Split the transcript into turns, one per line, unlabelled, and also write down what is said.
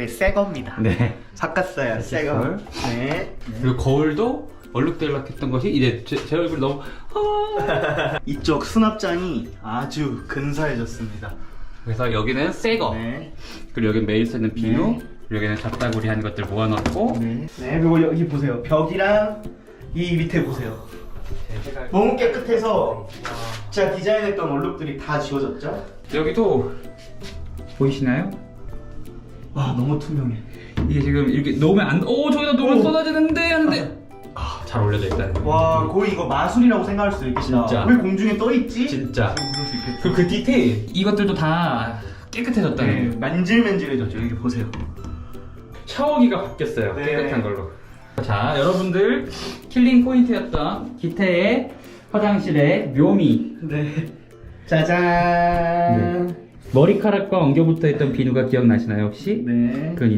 네, 새 겁니다.
네.
삭갔어요, 새 거.
걸.
네.
그리고 거울도 얼룩덜룩했던 것이 이제 제, 제 얼굴 너무 아.
이쪽 수납장이 아주 근사해졌습니다.
그래서 여기는 새 거.
네.
그리고 여기 매일 쓰는 비누.
네.
그리고 여기는 잡다구리 한 것들 모아놓고.
네. 네, 그리고 여기 보세요. 벽이랑 이 밑에 보세요. 너무 깨끗해서 제가 디자인했던 얼룩들이 다 지워졌죠?
여기도 보이시나요?
와, 너무 투명해.
이게 지금 이렇게 놓으면 안, 오 저기다 놓으면
오.
쏟아지는데 하는데 아, 잘 올려져 일단.
와, 거의 이거 마술이라고 생각할 수도 있겠다.
진짜.
왜 공중에 떠 있지?
진짜.
그럴 수 있겠다.
그, 그 디테일 이것들도 다 깨끗해졌다는
네, 만질만질해졌죠. 여기 보세요.
샤워기가 바뀌었어요
네.
깨끗한 걸로 자 여러분들 킬링 포인트였던 기태의 화장실의 묘미
네. 짜잔.
머리카락과 엉겨붙어 있던 비누가 기억나시나요 혹시?
네.
그건